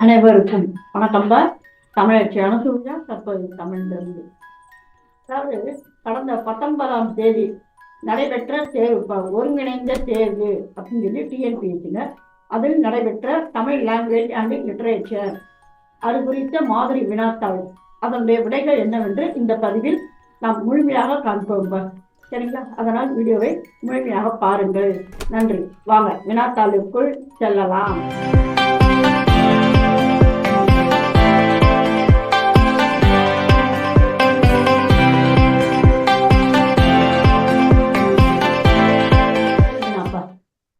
அனைவருக்கும் வணக்கம் தான். தமிழச்சி அனுசூயா தற்போது தமிழ்ந்திருந்து அதாவது கடந்த பத்தொன்பதாம் தேதி நடைபெற்ற தேர்வு ப- ஒருங்கிணைந்த தேர்வு அப்படின்னு சொல்லி டிஎன்பிஎஸ்சினர் அதில் நடைபெற்ற தமிழ் லாங்குவேஜ் அண்ட் லிட்ரேச்சர் அது குறித்த மாதிரி வினாத்தாள். அதனுடைய விடைகள் என்னவென்று இந்த பதிவில் நாம் முழுமையாக காண்போம். சரிங்களா? அதனால் வீடியோவை முழுமையாக பாருங்கள். நன்றி. வாங்க வினாத்தாளுக்குள் செல்லலாம்.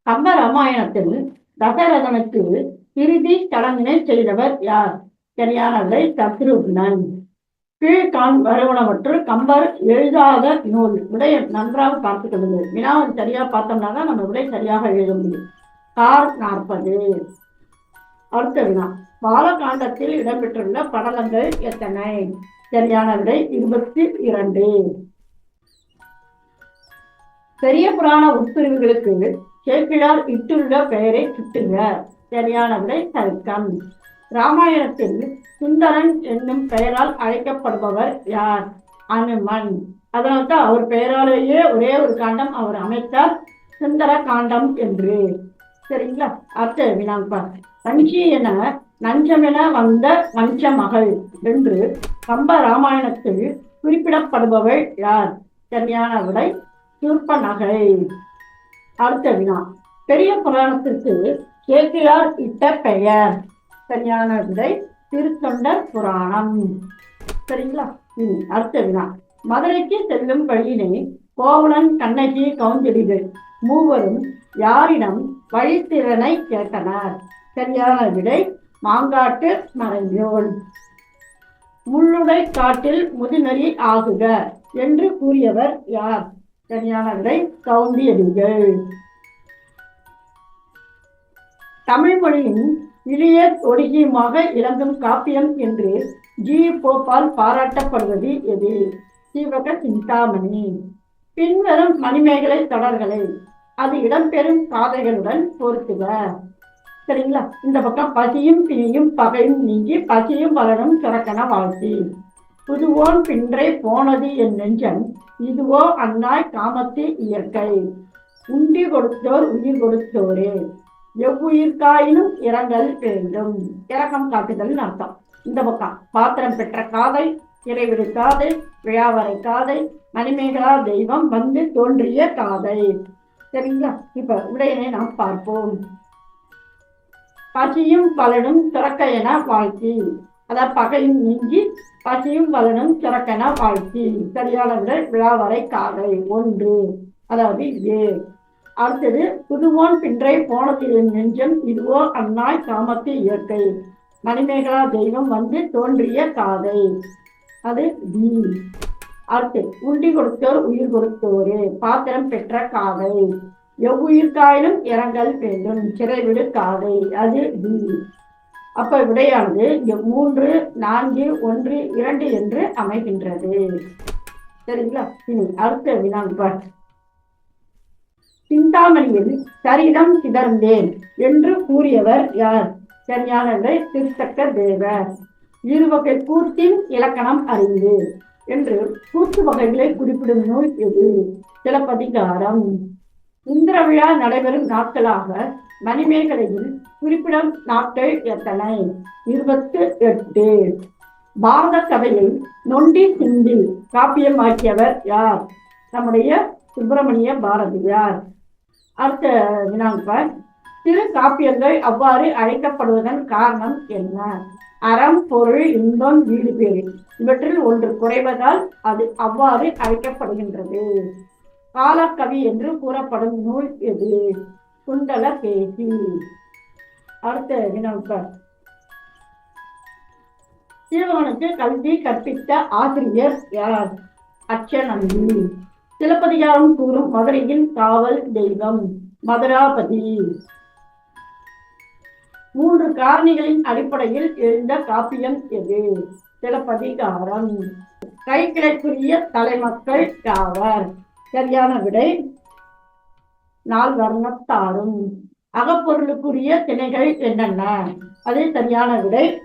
கம்ப ராமாயணத்தில் தசரதனுக்கு இறுதி சடங்கினை செய்தவர் யார்? சரியானதை சத்ருக்னன் கீழ்கான் வருவனவற்றுள் கம்பர் எழுதாத நூல். விடை நன்றாக பார்த்துக்கிறது வினாவை சரியா பார்த்தோம்னா தான் நம்ம விடை சரியாக எழுத முடியும். கார் நாற்பது. அடுத்த வினா. பாலகாண்டத்தில் இடம்பெற்றுள்ள படலங்கள் எத்தனை? சரியான விடை இருபத்தி இரண்டு. பெரிய புராண உட்பிரிவுகளுக்கு சேக்கிழார் இட்டுள்ள பெயரை சுட்டுக. சரியான விடை தருக்கம் ராமாயணத்தில் சுந்தரன் என்னும் பெயரால் அழைக்கப்படுபவர் யார்? அனுமன். அதனால்தான் அவர் பெயராலேயே ஒரே ஒரு காண்டம் அவர் அமைத்தார் சுந்தர காண்டம் என்று. சரிங்களா? அடுத்த வினாப்பா வஞ்சி என நஞ்சமென வந்த வஞ்ச மகள் என்று கம்ப ராமாயணத்தில் குறிப்பிடப்படுபவள் யார்? சரியான விடை சூர்ப நகை. அடுத்த வினா. பெரிய புராணத்திற்கு சேக்கிழார் இட்ட பெயர். சரியான விடை திருத்தொண்டர் புராணம். சரிங்களா? ம், அடுத்த வினா. மதுரைக்கு செல்லும் வழியினை கோவலன் கண்ணகி கவுஞ்செடிகள் மூவரும் யாரிடம் வழித்திறனை கேட்டனர். சரியான விடை மாங்காட்டு மறைந்தோள் முள்ளுடை காட்டில் முதுநெறி ஆகுக என்று கூறியவர் யார்? சரியான விடை கவுந்தியடிகள் தமிழ் மொழியின் இளைய ஒடுகியுமாக இளங்கும் காப்பியம் என்று ஜி. போப்பால் பாராட்டப்படுவது எது? சீவக சிந்தாமணி. பின்வரும் மணிமேகலை தொடர்களை அது இடம்பெறும் காதைகளுடன் பொருத்துக. சரிங்களா? இந்த பக்கம் பசியும் பிணியும் பகையும் நீங்கி பசியும் வளரும் சுரக்கன வாழ்த்தி புதுவோன் பின்றே போனது என் நெஞ்சன் இதுவோ அந்நாய் காமத்து இயற்கை. உண்டி கொடுத்தோர் உயிர் கொடுத்தோரே. எவ்வுயிர்காயினும் இரங்கல் வேண்டும். இரக்கம் காட்டுதல் அர்த்தம். இந்த பக்கம் பாத்திரம் பெற்ற காதை இறைவிடு காதை விழாவரை காதை மணிமேகலா தெய்வம் வந்து தோன்றிய காதை. சரிங்களா? இப்ப உடையனை நாம் பார்ப்போம். பசியும் பலனும் சுரக்க என வாழ்த்தி. அதாவது பகையும் நீங்கி பசியும் பலனும் சிறக்கன வாழ்த்தி. சரியான விடை விழாவரை காதை ஒன்று. அதாவது ஏ. அடுத்தது புதுவோன் பின்றை போனது நெஞ்சம் இதுவோ அந்நாய் காமத்து இயற்கை. மணிமேகலா தெய்வம் வந்து தோன்றிய காதை. அது பி அடுத்து உண்டி கொடுத்தோர் உயிர் கொடுத்தோரு பாத்திரம் பெற்ற காதை. எவ்வுயிர்காயிலும் இறங்கல் வேண்டும் சிறைவிடு காதை. அது பி அப்ப விடையானது இங்க மூன்று நான்கு ஒன்று இரண்டு என்று அமைகின்றது. சரிங்களா? இனி அடுத்த வினாபாட் சிந்தாமணியில் சரிதம் சிதர்ந்தேன் என்று கூறியவர் யார்? சரியான திருத்தக்க தேவர். இருவகை கூத்தின் இலக்கணம் அறிந்து. என்று கூத்து வகைகளை குறிப்பிடும் நூல் எது? சிலப்பதிகாரம். இந்திர விழா நடைபெறும் நாட்களாக மணிமேகலையில் குறிப்பிடும் நாட்கள் எத்தனை இருபத்து எட்டு பாரத சபையில் நொண்டி சிந்தில் காப்பியமாக்கியவர் யார்? நம்முடைய சுப்பிரமணிய பாரதியார். அடுத்த வினாப்பர் சிறு காப்பியங்கள் அவ்வாறு அழைக்கப்படுவதன் காரணம் என்ன? அறம் பொருள் இன்பம் வீடு பேரு இவற்றில் ஒன்று குறைவதால் அது அவ்வாறு அழைக்கப்படுகின்றது. காலக்கவி என்று கூறப்படும் நூல் எது? குண்டல பேசி. அடுத்த வினாப்பர் சீவகனுக்கு கல்வி கற்பித்த ஆசிரியர் யார்? அச்சநந்தி சிலப்பதிகாரம் கூறும் மதுரையின் காவல் தெய்வம் மதுராபதி. மூன்று காரணிகளின் அடிப்படையில் எழுந்த காப்பியம் எது? சிலப்பதிகாரம். கைக்கிளைக்குரிய தலைமக்கள் யாவர் சரியான விடை நாள் வர்ணத்தாரும். அகப்பொருளுக்குரிய திணைகள் என்னென்ன? அது சரியான விடை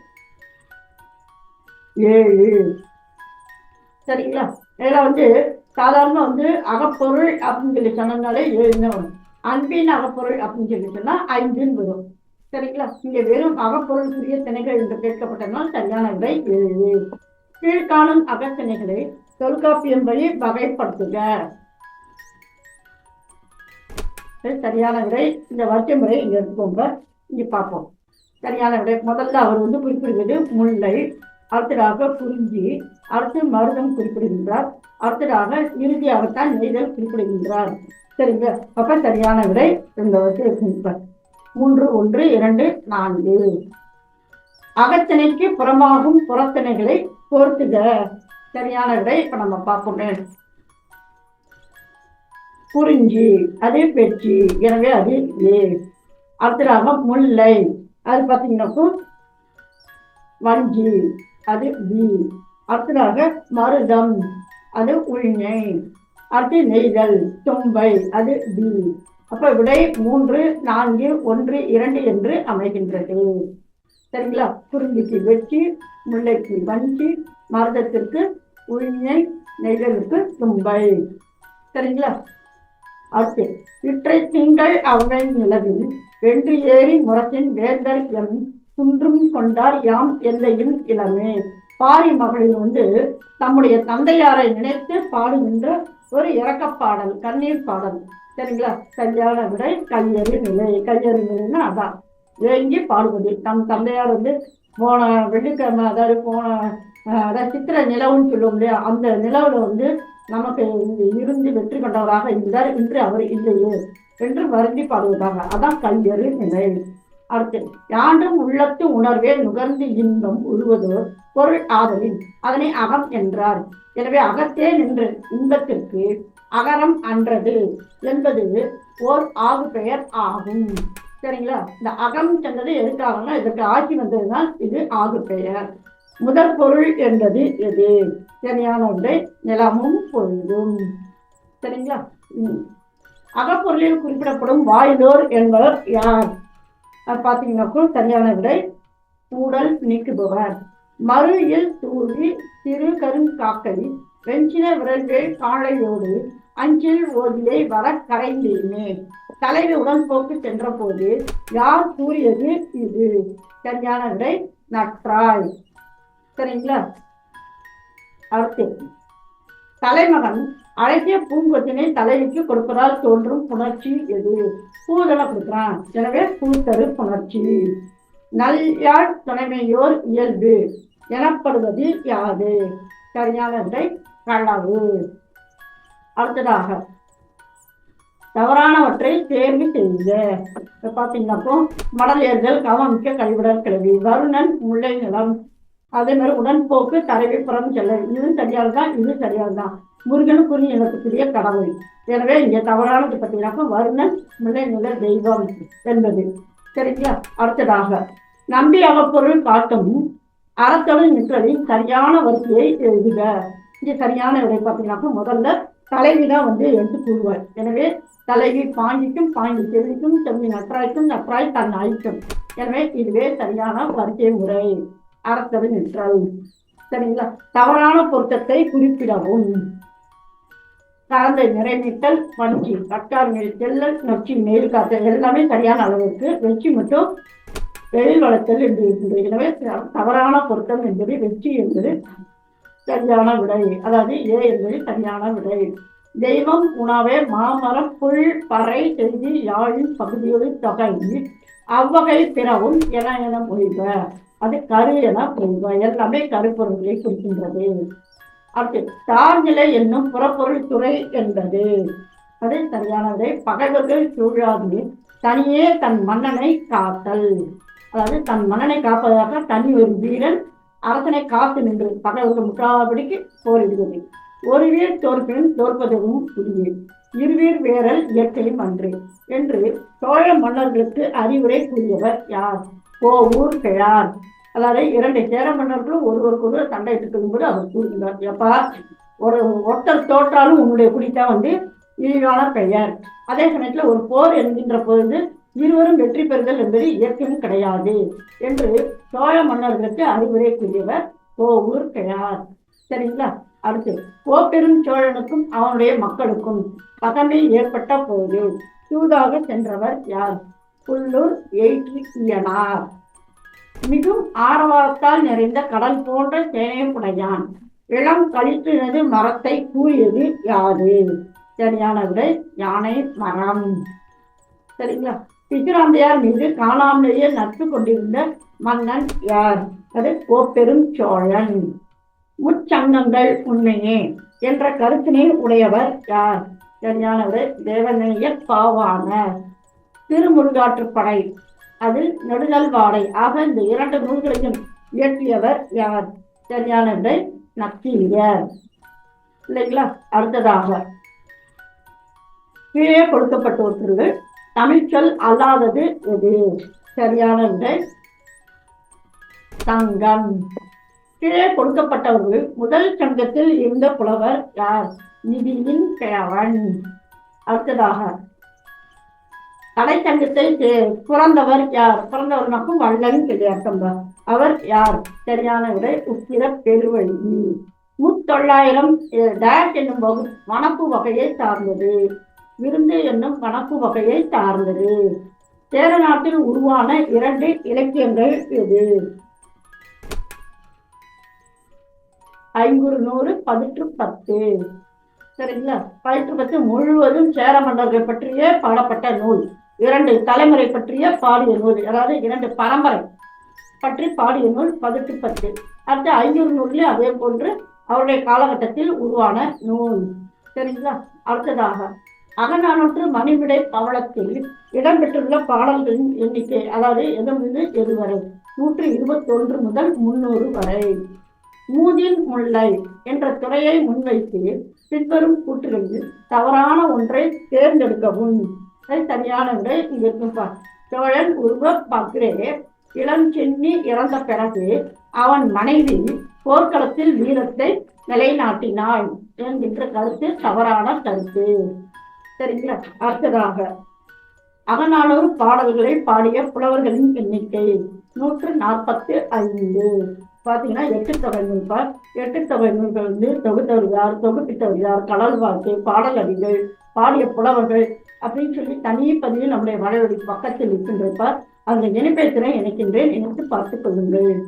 ஏழு. சரிங்களா? இதில் வந்து சாதாரண வந்து அகப்பொருள் அப்படின்னு சொல்லி சொன்னதுனாலே ஏழுன்னு வரும். அன்பின் அகப்பொருள் அப்படின்னு சொல்லி சொன்னா ஐந்துன்னு வரும். சரிங்களா? இங்க வெறும் அகப்பொருளுக்குரிய திணைகள் என்று கேட்கப்பட்டனால் சரியான விடை ஏழு. கீழ்காணும் அகத்திணைகளை தொல்காப்பியம் வழி வகைப்படுத்துக. சரியான விடை. இந்த வரிசை முறை இங்க எடுத்துக்கோங்க இங்க பார்ப்போம். சரியான விடை. முதல்ல அவர் வந்து குறிப்பிடுவது முல்லை அடுத்ததாக குறிஞ்சி அடுத்து மருதம் குறிப்பிடுகின்றார். அடுத்ததாக இறுதியாகத்தான் நெய்தல் குறிப்பிடுகின்றார். சரிங்க? அப்ப சரியான விடை இந்த வரிசை குறிப்பார் மூன்று ஒன்று இரண்டு நான்கு. அகத்திணைக்கு புறமாகும் புறத்திணைகளை பொறுத்துக. சரியான விடை இப்ப நம்ம பார்ப்போம். குறிஞ்சி அதே பெற்றி எனவே அது ஏ. அடுத்ததாக முல்லை. அது பார்த்தீங்கன்னாக்கா வஞ்சி அது பி அடுத்ததாக மருதம். அது உள்ஞை அடுத்து நெய்தல் தும்பை. அது பி அப்ப விடை மூன்று நான்கு ஒன்று இரண்டு என்று அமைகின்றது. சரிங்களா? குறிஞ்சிக்கு வெற்றி முல்லைக்கு வஞ்சி மருதத்திற்கு உரிமை நெய்தலுக்கு தும்பை. சரிங்களா? அடுத்து இற்றை திங்கள் அவனை நிலவில் வென்று ஏறி முரத்தின் வேந்தர் எம் குன்றும் கொண்டார் யாம் எல்லையும் இளமே. பாரி மகளிர் வந்து தம்முடைய தந்தையாரை நினைத்து பாடுகின்ற ஒரு இறக்கப்பாடல் கண்ணீர் பாடல். சரிங்களா? கல்யாண விடை கையறு நிலை. கையறு நிலைன்னா அதான். ஏங்கி பாடுவது தம் தந்தையார் வந்து போன வெள்ளிக்கிழமை அதாவது போன அதாவது சித்திர நிலவுன்னு சொல்லுவோம் இல்லையா? அந்த நிலவுல வந்து நமக்கு இருந்து வெற்றி கொண்டவராக இருந்தார் இன்று அவர் இல்லையே என்று வருந்தி பாடுவதாக. அதான் கல்வியறி நிலை. அடுத்து யாண்டும் உள்ளத்து உணர்வே நுகர்ந்து இன்பம் உருவதோ பொருள் ஆதலின் அதனை அகம் என்றார். எனவே அகத்தே நின்று இன்பத்திற்கு அகரம் அன்றது என்பது ஓர் ஆகு பெயர் ஆகும். சரிங்களா? இந்த அகம் சென்றது எதுக்காகனா இதற்கு ஆட்சி வந்ததுதான் இது ஆகு பெயர். முதற் பொருள் என்பது எது? சரியான ஒன்றை நிலமும் பொழுதும். சரிங்களா? ம். அகப்பொருளில் குறிப்பிடப்படும் வாயிலோர் என்பவர் யார்? பார்த்தீங்கன்னா சரியான விடை கூடல் நீக்குபவர் மறு இல் தூவி திரு கருங்காக்கை வெஞ்சின விரல்கள் காளையோடு அஞ்சில் ஓதியை வர கரைந்தேனே. தலைவி உடன்போக்கு சென்ற போது யார் கூறியது இது? சரியான விடை நற்றாய் சரிங்களா? அடுத்து. தலைமகன் அழகிய பூங்கொத்தினை தலைவிக்கு கொடுப்பதால் தோன்றும் புணர்ச்சி எது? பூதனை கொடுக்குறான். எனவே பூத்தரு புணர்ச்சி. நல்யாழ் துணைமையோர் இயல்பு எனப்படுவது யாது? சரியான விடை களவு அடுத்ததாக தவறானவற்றை தேர்வு செய்க. இப்ப மடல் மடலியர்கள் கவமிக்க கழிவிடர் கிளவி வருணன் முல்லை நிலம் அதே மாதிரி உடன்போக்கு தலைவி புறம் செல்ல. இது சரியானதான் இது சரியானதான் தான் முருகனுக்குரிய இனத்துக்குரிய கடவுள். எனவே இங்கே தவறானது பார்த்தீங்கன்னாக்கா வருணன் முல்லை நில தெய்வம் என்பது. சரிங்களா? அடுத்ததாக நம்பி அகப்பொருள் காட்டும் அறத்தொழில் நிற்றலின் சரியான வரிசையை எழுதுக. இங்கே சரியான விடை பார்த்தீங்கன்னாக்கா முதல்ல தலைவி தான் வந்து எடுத்து கூறுவார். எனவே தலைவி பாங்கிக்கும் பாங்கி செவிக்கும் செவி நற்றாய்க்கும் நற்றாய் தன் அழிக்கும் எனவே இதுவே சரியான வரிசை முறை. அறத்தது நிற்றல் சரிங்களா? தவறான பொருத்தத்தை குறிப்பிடவும். கலந்தை நிறைவேற்றல் பஞ்சி கட்டார் மேல் செல்லல் நொச்சி மேல் காத்தல் எல்லாமே சரியான அளவுக்கு வெற்றி மட்டும் வெளியில் வளர்த்தல் என்று இருக்கின்றது. எனவே தவறான பொருத்தம் என்பது வெற்றி என்பது சரியான விடை. அதாவது ஏ என்பது சரியான விடை. தெய்வம் உணவே மாமரம் புல் பறை செய்தி யாழின் பகுதியோடு தொகை. அவ்வகை பிறவும் என என மொழிப அது கரு என எல்லாமே கருப்பொருள்களை குறிக்கின்றது அடுத்து தாழ்நிலை என்னும் புறப்பொருள் துறை என்பது. அது சரியானதை பகைவர்கள் சூழாது. தனியே தன் மன்னனை காத்தல். அதாவது தன் மன்னனை காப்பதற்காக தனி ஒரு வீரன் அரசனை காத்து நின்று பகைவர்கள் முட்டாபடிக்கு போரிடுவது. ஒரு வீர் தோற்பினும் தோற்பதும் புரியே இருவீர் வேரல் இயற்கையும் அன்று. என்று சோழ மன்னர்களுக்கு அறிவுரை கூறியவர் யார்? கோவூர் கிழார் அதாவது இரண்டு சேர மன்னர்களும் ஒருவருக்கு ஒருவர் சண்டையிட்டு இருக்கும்போது அவர் கூறுகிறார் எப்பா ஒரு ஒருத்தர் தோற்றாலும் உன்னுடைய குடித்தான் வந்து இழிவான பெயர். அதே சமயத்துல ஒரு போர் என்கின்ற பொழுது இருவரும் வெற்றி பெறுதல் என்பது இயற்கையும் கிடையாது என்று சோழ மன்னர்களுக்கு அறிவுரை கூறியவர் கோவூர் கிழார் சரிங்களா? அடுத்து கோப்பெரும் சோழனுக்கும் அவனுடைய மக்களுக்கும் பகமை ஏற்பட்ட போது சூதாக சென்றவர் யார்? உள்ளூர் எயிற்றியனார் மிகும் ஆரவாரத்தால் நிறைந்த கடல் போன்ற சேனையுடையான் இளம் கழித்தினது மரத்தை கூறியது யாது? சரியான விடை யானை மரம். சரிங்களா? பிசிராந்தையார் மீது காணாமலேயே நட்பு கொண்டிருந்த மன்னன் யார்? அது கோப்பெரும் சோழன். முச்சங்கங்கள் உண்மையே என்ற கருத்தினை உடையவர் யார்? சரியானவர் தேவநேய பாவானர் பாவாணர் திருமுருகாற்றுப்படை அதில் நெடுநல்வாடை ஆக இந்த இரண்டு நூல்களையும் இயற்றியவர் யார்? சரியான என்று நக்கீரியர். இல்லைங்களா? அடுத்ததாக. கீழே கொடுக்கப்பட்டிருக்கிறது தமிழ்ச்சொல் அல்லாதது எது? சரியான விடை சங்கம் கீழே கொடுக்கப்பட்டவர்கள் முதல் சங்கத்தில் இருந்த புலவர் யார்? நிதியின் கிழவன் அடுத்ததாக கடைச்சங்கத்தை பிறந்தவர் யார்? பிறந்தவர்னாக்கும் வல்லன் கிடையாட்டம் அவர் யார்? சரியான விடை உத்திர பெருவழி. முத்தொள்ளாயிரம் அஹ், டேஷ் என்னும் வகு வனப்பு வகையை சார்ந்தது. விருந்து என்னும் வனப்பு வகையை சார்ந்தது. சேர நாட்டில் உருவான இரண்டு இலக்கியங்கள் எது? ஐங்குறு நூறு பதிற்று பத்து. சரிங்களா? பதிற்று பத்து முழுவதும் சேர மன்னர்கள் பற்றியே பாடப்பட்ட நூல். இரண்டு தலைமுறை பற்றிய பாடிய நூல் அதாவது இரண்டு பரம்பரை பற்றி பாடிய நூல் பதிற்று பத்து. அடுத்து ஐநூறு நூல்லையும் அதே போன்று அவருடைய காலகட்டத்தில் உருவான நூல். சரிங்களா அடுத்ததாக அகநானூற்று மணிவிடை பவளத்தில் இடம்பெற்றுள்ள பாடல்களின் எண்ணிக்கை அதாவது எதுமிருந்து எதுவரை நூற்றி இருபத்தொன்று முதல் முன்னூறு வரை. மூதின் முல்லை என்ற துறையை முன்வைத்து பின்வரும் கூற்றுகளில் தவறான ஒன்றை தேர்ந்தெடுக்கவும். அது சரியான சோழன் உருவ பக்ரே இளம் சென்னி இறந்த பிறகு அவன் மனைவி போர்க்களத்தில் வீரத்தை நிலைநாட்டினாள் என்கின்ற கருத்து தவறான கருத்து. சரிங்களா? அடுத்ததாக அகநானூறு பாடல்களை பாடிய புலவர்களின் எண்ணிக்கை நூற்று நாற்பத்து ஐந்து. பார்த்தீங்கன்னா எட்டு தொகை நூல்கள் எட்டு தொகை நூல்கள் வந்து தொகுத்தவர்கள் தொகுப்பித்தவர்கள் கடல் வாழ்க்கை பாடல் பாடிய புலவர்கள் அப்படின்னு சொல்லி தனி பதிவு நம்முடைய வளைவடி பக்கத்தில் இருக்கின்றப்பார் அந்த இணைப்பேத்திரை இணைக்கின்றேன். இணைத்து பார்த்துக் கொள்ளுங்கள்.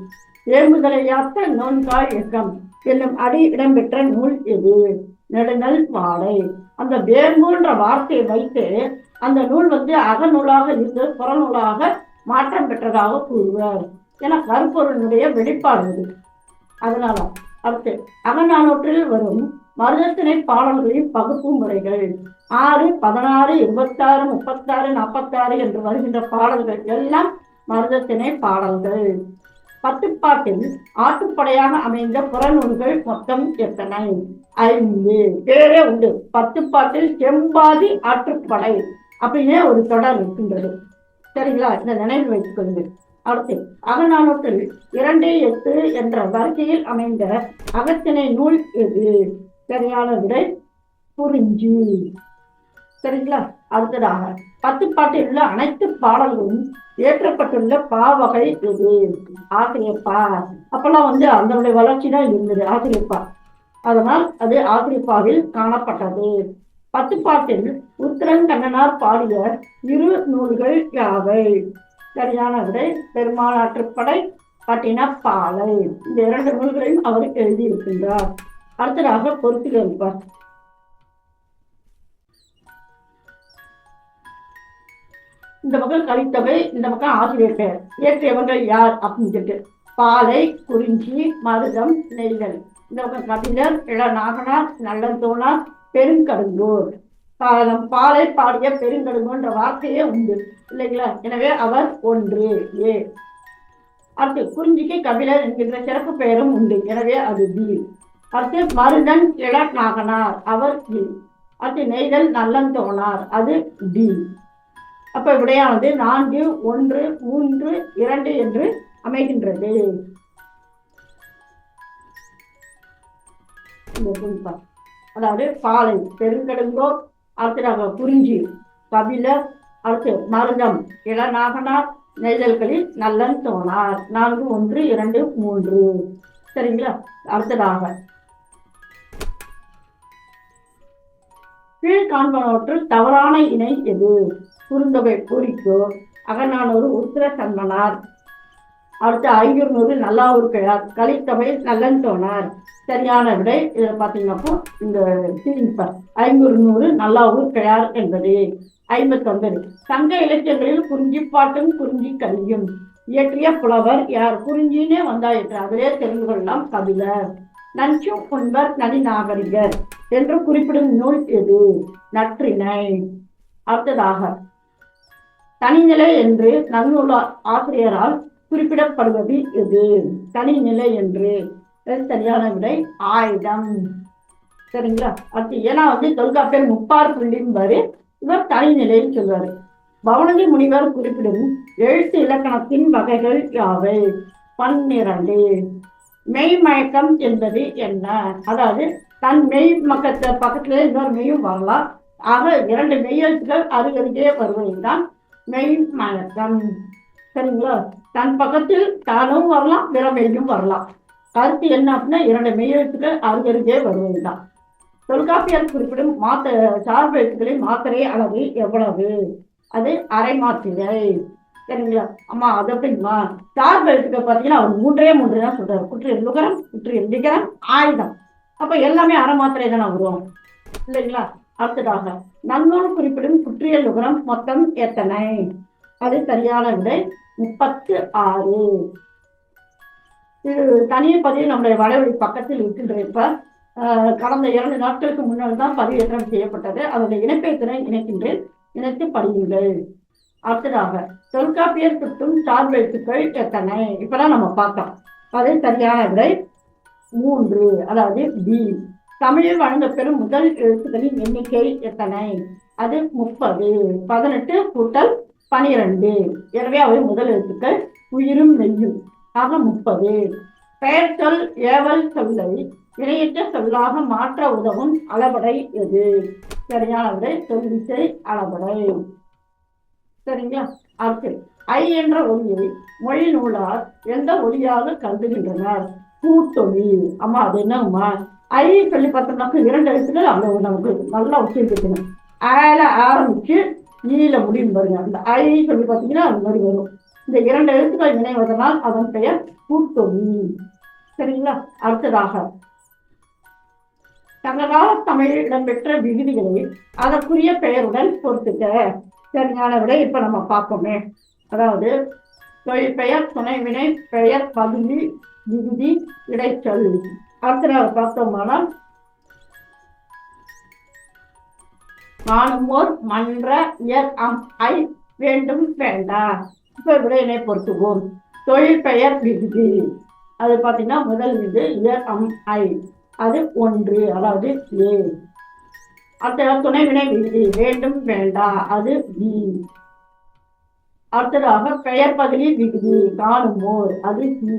ஏர்முதலையாத்த நோன்காய் இயக்கம் என்னும் அடி இடம்பெற்ற நூல் எது? நெடுநல் வாடை அந்த வேர்மூன்ற வார்த்தையை வைத்து அந்த நூல் வந்து அகநூலாக இருந்து புறநூலாக மாற்றம் பெற்றதாக கூறுவார். ஏன்னா கருப்பொருளுடைய வெளிப்பாடு இது. அதனால அடுத்து அகநானூற்றில் வரும் மருதத்திணை பாடல்களின் பகுப்பு முறைகள். ஆறு பதினாறு இருபத்தாறு முப்பத்தாறு நாற்பத்தாறு என்று வருகின்ற பாடல்கள் எல்லாம் மருதத்திணை பாடல்கள். பத்துப்பாட்டில் ஆட்டுப்படையாக அமைந்த புறநூல்கள் மொத்தம் எத்தனை? ஐந்து. பேரே உண்டு. பத்துப்பாட்டில் செம்பாதி ஆற்றுப்படை. அப்படின்னே ஒரு தொடர் இருக்கின்றது. சரிங்களா? இந்த நினைவு வைத்துக் கொள்ளுங்கள். அடுத்து அகநானூற்றில் இரண்டு எட்டு என்ற வரிசையில் அமைந்த அகத்தினை நூல் எது? சரியான விடை குறிஞ்சி. சரிங்களா? அடுத்ததாக பத்து பாட்டில் உள்ள அனைத்து பாடல்களும் ஏற்றப்பட்டுள்ள பாவகை எது? ஆசிரியப்பா. அப்பெல்லாம் வந்து அதனுடைய வளர்ச்சி தான் இருந்தது ஆசிரியப்பா. அதனால் அது ஆசிரியப்பாவில் காணப்பட்டது. பத்து பாட்டில் உத்திரங்கண்ணனார் பாடிய இரு நூல்கள் யாவை? சரியான விடை பெருமாளாற்றுப்படை பட்டினப்பாலை இந்த இரண்டு நூல்களையும் அவர் எழுதியிருக்கின்றார். அடுத்ததாக பொறுப்பில் இருப்பார் இந்த பக்கம் கழித்தவை இந்த பக்கம் ஆசிரியர் பெயர். இயற்றியவர்கள் யார் அப்படின்னு சொல்லிட்டு பாலை குறிஞ்சி மருதம் நெய்தல். இந்த பக்கம் கபிலர் இளநாகனார் நல்லந்தோனார் பெருங்கடுங்கூர் பா- பாலை பாடிய பெருங்கடுங்கோன்ற வார்த்தையே உண்டு. இல்லைங்களா? எனவே அவர் ஒன்று. ஏ. அடுத்து குறிஞ்சிக்கு கபிலர் என்கின்ற சிறப்பு பெயரும் உண்டு. எனவே அது பி. அடுத்து மருதன் இளநாகனார் அவர் டி அடுத்து நெய்தல் நல்லந்தோனார் அது டி. அப்ப விடையானது நான்கு ஒன்று மூன்று இரண்டு என்று அமைகின்றது. அதாவது பாலை பெருங்கடுங்கோர் அடுத்ததாக குறிஞ்சி கபில அடுத்து மருதம். இளநாகனார் நெய்தல்களில் நல்லன் தோணார் நான்கு ஒன்று இரண்டு மூன்று. சரிங்களா? அடுத்ததாக. கீழ்காண்பனவற்றில் தவறான இணை எது? குறுந்தொகை குறிக்கோ அகநானூறு உத்திர சன்மனார் அடுத்து ஐயூர் நூறு நல்லா கிழார் கலித்தொகை நல்லன் தோணார் சரியான விடை இதில் பார்த்தீங்கன்னாப்போ இந்த சீரிப்பர் ஐநூறு நூறு நல்லாவூர் கிழார் என்பது. ஐம்பத்தொன்பது. சங்க இலக்கியங்களில் குறிஞ்சிப்பாட்டும் குறிஞ்சி கலியும் இயற்றிய புலவர் யார்? குறிஞ்சினே வந்தாயிற்று அதிலே தெரிந்து கொள்ளலாம் கபிலர் நஞ்சும் நதி நாகரிகர் என்று குறிப்பிடும் நூல் எது? நற்றினை அடுத்ததாக தனிநிலை என்று நன்னூல் ஆசிரியரால் குறிப்பிடப்படுவது எது? தனிநிலை என்று. சரியான விடை ஆயுதம். சரிங்களா? அடுத்து ஏன்னா வந்து தொல்காப்பியர் முப்பார் புள்ளிம்பாரு இவர் தனிநிலையில் சொல்வாரு. பவனதி முனிவர் குறிப்பிடும் எழுத்து இலக்கணத்தின் வகைகள் யாவை? பன்னிரண்டு. மெய்மயக்கம் என்பது என்ன? அதாவது தன் மெய் மக்கத்தை பக்கத்துல இன்னொரு மெய்யும் வரலாம். ஆக இரண்டு மெய்யெழுத்துக்கள் அருகருகே வருவதுதான் மெய் மயக்கம். சரிங்களா? தன் பக்கத்தில் தானும் வரலாம் பிற வரலாம். கருத்து என்ன அப்படின்னா இரண்டு மெய்யெழுத்துக்கள் அருகருகே வருவதுதான். தொல்காப்பியர் குறிப்பிடும் மாத்த சார்பு எழுத்துக்களின் மாத்திரை அளவு எவ்வளவு? அது அரை மாத்திரை. சரிங்களா? அம்மா அது அப்படிங்களா? சார்பு எழுத்துக்கள் பார்த்தீங்கன்னா அவர் மூன்றே மூன்று தான் சொல்றாரு. குற்று லுகரம் குற்று எந்திகரம் ஆயுதம். அப்ப எல்லாமே அரை மாத்திரை தானே வரும். இல்லைங்களா? அடுத்ததாக நன்னூல் குறிப்பிடும் குற்றியல் நுகரம் மொத்தம் எத்தனை? அது சரியான விடை முப்பத்து ஆறு. இது தனிய பதிவு நம்முடைய வடவழி பக்கத்தில் இருக்கின்ற இப்ப கடந்த இரண்டு நாட்களுக்கு முன்னால் தான் பதிவேற்றம் செய்யப்பட்டது. அதனுடைய இணைப்பேத்தினை இணைக்கின்றேன். இணைத்து படியுங்கள். அடுத்ததாக தொல்காப்பியர் சுட்டும் சார்பு எழுத்துக்கள் எத்தனை? இப்பதான் நம்ம பார்த்தோம். அது சரியான விடை மூன்று அதாவது பி தமிழில் வழங்கப்பெறும் முதல் எழுத்துக்களின் எண்ணிக்கை எத்தனை? அது முப்பது. பதினெட்டு கூட்டல் பனிரெண்டு. எனவே அவை முதல் எழுத்துக்கள் உயிரும் நெய்யும் ஆக முப்பது. பெயர்ச்சொல் ஏவல் சொல்லை இணையற்ற சொல்லாக மாற்ற உதவும் அளபடை எது? சரியான விடை சொல்லிசை அளபடை சரிங்களா? அடுத்து ஐ என்ற ஒலியை மொழி நூலார் எந்த ஒலியாக கருதுகின்றனர்? கூட்டொலி. அம்மா அது என்னம்மா ஐ சொல்லி பார்த்தோம்னாக்க இரண்டு எழுத்துக்கள் அளவு நமக்கு நல்லா உச்சரிக்கணும் ஆல ஆரம்பிச்சு நீல முடியும் பாருங்க. அந்த ஐ சொல்லி பார்த்தீங்கன்னா அது மாதிரி வரும். இந்த இரண்டு எழுத்துக்கள் இணைவதனால் அதன் பெயர் கூட்டொலி சரிங்களா? அடுத்ததாக தங்கதால தமிழில் இடம்பெற்ற விகுதிகளை அதற்குரிய பெயருடன் பொறுத்துக்க. சரியான விட இப்ப நம்ம பார்ப்போமே. அதாவது தொழில் பெயர் துணை வினை பெயர் பகுதி விகுதி இடைச்சொல். நாள் பார்த்தோமானால் நானுமோர் மன்ற இயற் அம் ஐ வேண்டும் வேண்டா இப்ப விடையினை பொறுத்துவோம். தொழில் பெயர் விகுதி அது பார்த்தீங்கன்னா முதல் விது இயர் அம் ஐ. அது ஒன்று அதாவது ஏ. அடுத்த துணை வினை விகுதி வேண்டும். வேண்டா அது பி அடுத்ததாக பெயர் பகுதி விகுதி காணுமோர் அது சி.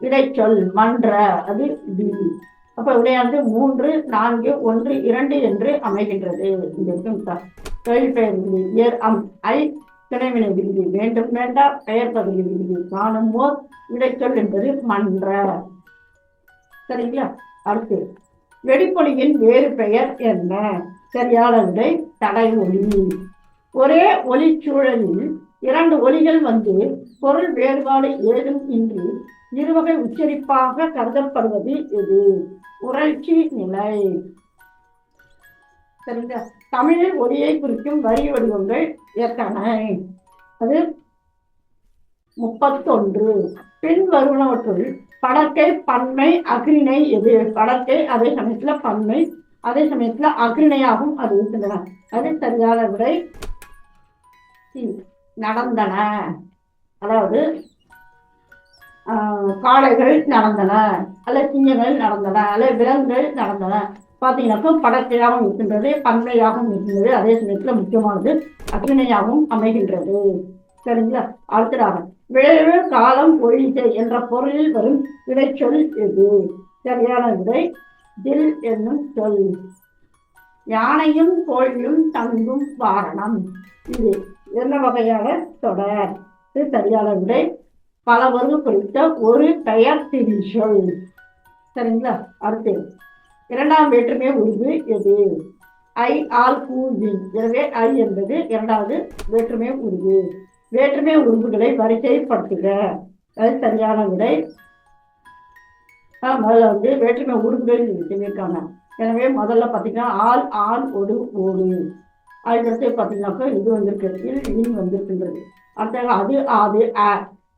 இடைச்சொல் மன்ற அது டி அப்ப விடையானது மூன்று நான்கு ஒன்று இரண்டு என்று அமைகின்றது. இருக்கும் தொழில் பெயர் விதி இயர் அம் ஐ துணைவினை விகுதி வேண்டும் வேண்டா பெயர் பகுதி விதி காணும் போர் இடைச்சொல் என்பது மன்ற. சரிங்களா? அடுத்து வெடிப்பொலியின் வேறு பெயர் என்ன? சரியான விடை தடை ஒளி ஒரே ஒலிச்சூழலில் இரண்டு ஒலிகள் வந்து பொருள் வேறுபாடு ஏதும் இன்றி இருவகை உச்சரிப்பாக கருதப்படுவது எது? உணர்ச்சி நிலை. சரிங்களா? தமிழில் ஒலியை குறிக்கும் வரி வடிவங்கள் எத்தனை அது முப்பத்தொன்று. பின் வருவனவற்றுள் படற்கை பன்மை அக்ரிணை எது? படற்கை அதே சமயத்துல பன்மை அதே சமயத்துல அக்ரிணையாகவும் அது இருக்கின்றன. அது சரியான விடை சி. நடந்தன. அதாவது ஆஹ், காளைகள் நடந்தன அல்ல சிங்கங்கள் நடந்தன அல்ல விலங்குகள் நடந்தன. பார்த்தீங்கன்னாக்கா படற்கையாகவும் இருக்கின்றது பன்மையாகவும் இருக்கின்றது. அதே சமயத்துல முக்கியமானது அக்ரிணையாகவும் அமைகின்றது. சரிங்களா? அடுத்ததாக விளைவு காலம் ஒழிகை என்ற பொருளில் வரும் இடைச்சொல் எது? சரியான விடை தில் என்னும் சொல். யானையும் கோழியும் தங்கும் வாரணம். இது என்ன வகையான தொடர்? இது சரியான விடை. பல வருது குறித்த ஒரு பெயர் திரிசொல் சரிங்களா? அடுத்து இரண்டாம் வேற்றுமை உருவு எது? ஐ ஆல் கூவி எனவே ஐ என்பது இரண்டாவது வேற்றுமை உருவு வேற்றுமை உருவுகளை வரிசைப்படுத்துக. அது சரியான விடை. முதல்ல வந்து வேற்றுமை உருவுகள் சொல்லியிருக்காங்க எனவே முதல்ல பார்த்தீங்கன்னா ஆள் ஆண் ஒரு ஓடு அதுக்கடுத்து பார்த்தீங்கன்னாக்கா இது வந்திருக்கிறது. இன் வந்திருக்கின்றது. அடுத்த அது ஆது ஆ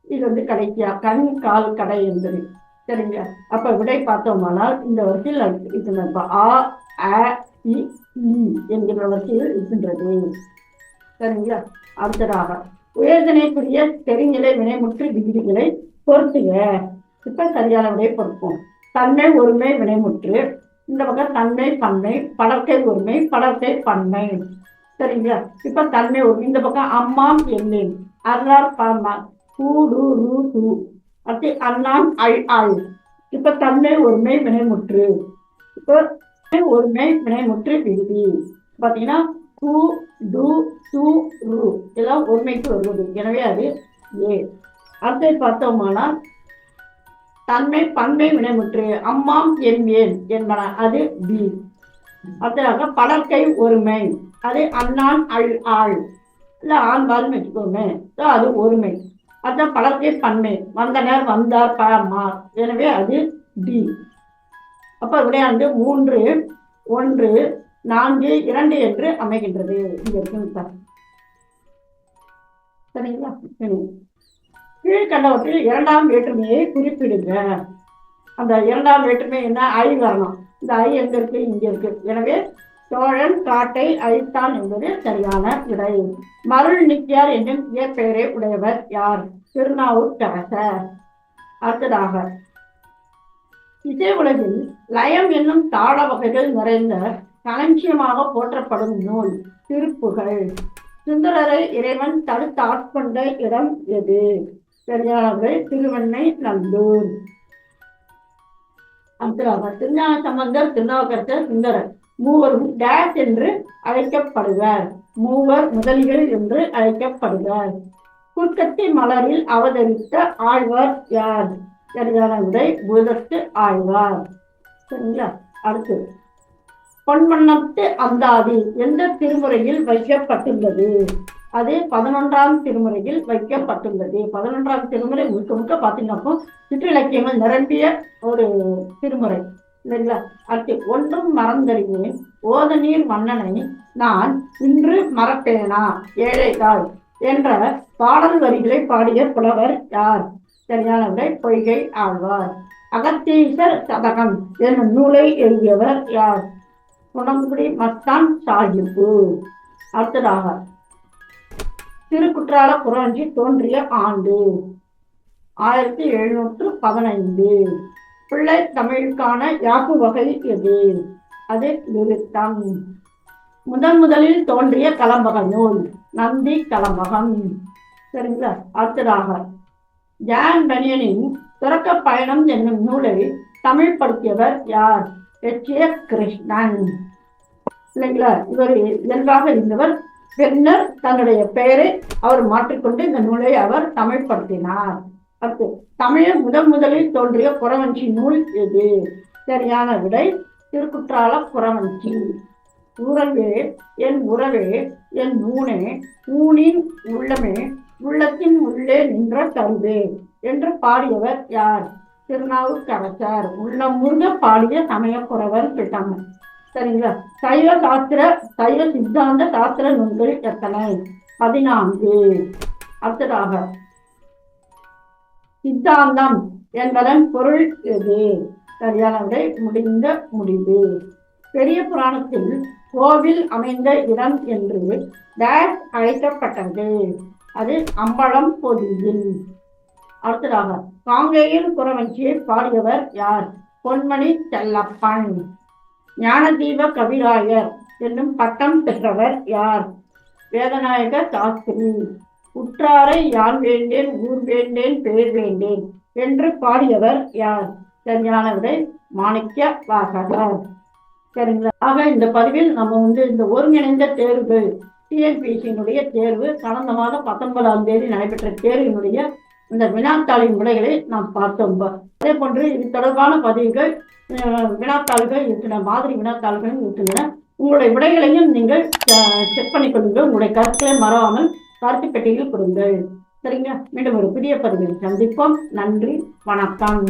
இது வந்து கடைசியா கண் கால் கடை என்பது. சரிங்க அப்ப விடை பார்த்தோமானால் இந்த வரிசையில் இது இப்போ ஆ அ இ என்கிற வரிசையில் இருக்கின்றது. சரிங்களா? அடுத்ததாக உயர்தனைக்குரிய தெரிநிலை வினைமுற்று விதிகளை பொறுத்துக. இப்ப சரியான விடையை பொறுப்போம் தன்மை ஒருமை வினைமுற்று இந்த பக்கம் தன்மை பன்மை படற்கை உரிமை படற்கை பன்மை. சரிங்களா? இப்ப தன்மை உரிமை. இந்த பக்கம் அம்மாம் எண்ணேன் அர்ரார் பாமா கூடு ரூ து அடுத்து அண்ணான் ஐ ஆள் இப்ப தன்மை ஒருமை வினைமுற்று. இப்போ தன்மை ஒருமை வினைமுற்று விகுதி பாத்தீங்கன்னா கு டு டு ரு. இதெல்லாம் ஒருமைக்கு வருவது. எனவே அது ஏ. அடுத்து பார்த்தோமானால் தன்மை பன்மை வினைமுற்று அம்மாம் என் ஏன் என்பன அது பி அடுத்ததாக படற்கை ஒருமை அது அண்ணான் அல் ஆள். இல்லை ஆண் பால்னு வச்சுக்கோமே அது ஒருமை. அதான் படற்கை பன்மை வந்தனர் வந்தார் பமார் எனவே அது டி அப்ப விடையாண்டு மூன்று ஒன்று நான்கு இரண்டு என்று அமைகின்றது. இங்க இருக்குங்க சார் சரிங்களா? சரி கீழ்கண்டவற்றில் இரண்டாம் வேற்றுமையை குறிப்பிடுங்க. அந்த இரண்டாம் வேற்றுமை என்ன? ஐ வரணும். இந்த ஐ எங்க இருக்கு? இங்க இருக்கு. எனவே சோழன் காட்டை அழித்தான் என்பது சரியான விடை. மருள் நித்யார் என்னும் இயற்பெயரை உடையவர் யார்? திருநாவுக்கரசர். அடுத்ததாக இசை உலகில் லயம் என்னும் தாள வகைகள் நிறைந்த களஞ்சியமாக போற்றப்படும் நூல் திருப்புகள் சுந்தரரை இறைவன் தடுத்து ஆட்கொண்ட இடம் எது? சரியானவை திருவண்ணை நல்லூர். அடுத்ததாக திருஞான சம்பந்தர் திருநாவுக்கரசர் சுந்தரர். மூவரும் டேஸ் என்று அழைக்கப்படுவர். மூவர் முதலிகள் என்று அழைக்கப்படுவர். குர்க்கத்தி மலரில் அவதரித்த ஆழ்வார் யார்? சரியான விடை பூதத்து ஆழ்வார். சரிங்களா? அடுத்து. பொன்வண்ணத்து அந்தாதி எந்த திருமுறையில் வைக்கப்பட்டுள்ளது. அது பதினொன்றாம் திருமுறையில் வைக்கப்பட்டுள்ளது. பதினொன்றாம் திருமுறை முழுக்க முழுக்க பார்த்தீங்கன்னா சிற்றிலக்கியங்கள் நிரம்பிய ஒரு திருமுறை. இல்லைங்களா? அடுத்து ஒன்றும் மறந்தறிவேன். ஓத நீர் மன்னனை நான் இன்று மறப்பேனா? ஏழைகால் என்ற பாடல் வரிகளை பாடிய புலவர் யார்? சரியான விடை பொய்கை ஆழ்வார். அகத்தீசர் சதகம் என்னும் நூலை எழுதியவர் யார்? குணங்குடி மஸ்தான் சாஹிப்பு அடுத்ததாக திருக்குற்றால புரஞ்சி தோன்றிய ஆண்டு. ஆயிரத்தி எழுநூற்று பதினைந்து. பிள்ளை தமிழுக்கான யாப்பு வகை எது? அது நிறுத்தம் முதன் முதலில் தோன்றிய கலம்பக நூல் நந்தி கலம்பகம் சரிங்களா? அடுத்ததாக ஜான் பனியனின் துறக்க பயணம் என்னும் நூலை தமிழ்படுத்தியவர் யார்? எச். ஏ. கிருஷ்ணன். இல்லைங்களா? இவர் இயல்பாக இருந்தவர் பின்னர் தன்னுடைய பெயரை அவர் மாற்றிக்கொண்டு இந்த நூலை அவர் தமிழ்படுத்தினார். அடுத்து தமிழில் முதன் முதலில் தோன்றிய புறவஞ்சி நூல் எது? சரியான விடை திருக்குற்றால புறவஞ்சி. உறவே என் உறவே என் ஊனே ஊனின் உள்ளமே உள்ளத்தின் உள்ளே நின்ற கருவே என்று பாடியவர் யார்? திருநாவுக்கரசர். உள்ளம் முருக பாடிய சமயக்குறவர் சொல்லிட்டாங்க சரிங்களா? சைவ சாஸ்திர சைவ சித்தாந்த சாஸ்திர நூல்கள் எத்தனை? பதினான்கு. அடுத்ததாக சித்தாந்தம் என்பதன் பொருள் எது? சரியான விடை முடிந்த முடிவு. பெரிய புராணத்தில் கோவில் அமைந்த இடம் என்று டேஷ் அழைக்கப்பட்டது. அது அம்பலம் பொதியில். அடுத்ததாக காங்கேயன் புறவஞ்சியை பாடியவர் யார்? பொன்மணி செல்லப்பன். ஞானதீப கவிராயர் என்னும் பட்டம் பெற்றவர் யார்? வேதநாயக சாஸ்திரி உற்றாரை யான் வேண்டேன் ஊர் வேண்டேன் பேர் வேண்டேன் என்று பாடியவர் யார்? சரியான விடை மாணிக்க வாசகர் சரிங்களா? ஆக இந்த பதிவில் நம்ம வந்து இந்த ஒருங்கிணைந்த தேர்வு டிஎன்பிசியினுடைய தேர்வு கடந்த மாதம் பத்தொன்பதாம் தேதி நடைபெற்ற தேர்வினுடைய இந்த வினாத்தாளின் விடைகளை நாம் பார்த்தோம். அதே போன்று இது தொடர்பான பதிவுகள் வினாத்தாள்கள் இருக்கின்றன மாதிரி வினாத்தாள்களும் இருக்கின்றன. உங்களுடைய விடைகளையும் நீங்கள் செக் பண்ணி கொள்ளுங்கள். உங்களுடைய கருத்துக்களை மறவாமல் கருத்து பெட்டியில் கொடுங்கள். சரிங்க மீண்டும் ஒரு புதிய பதிவில் சந்திப்போம். நன்றி வணக்கம்.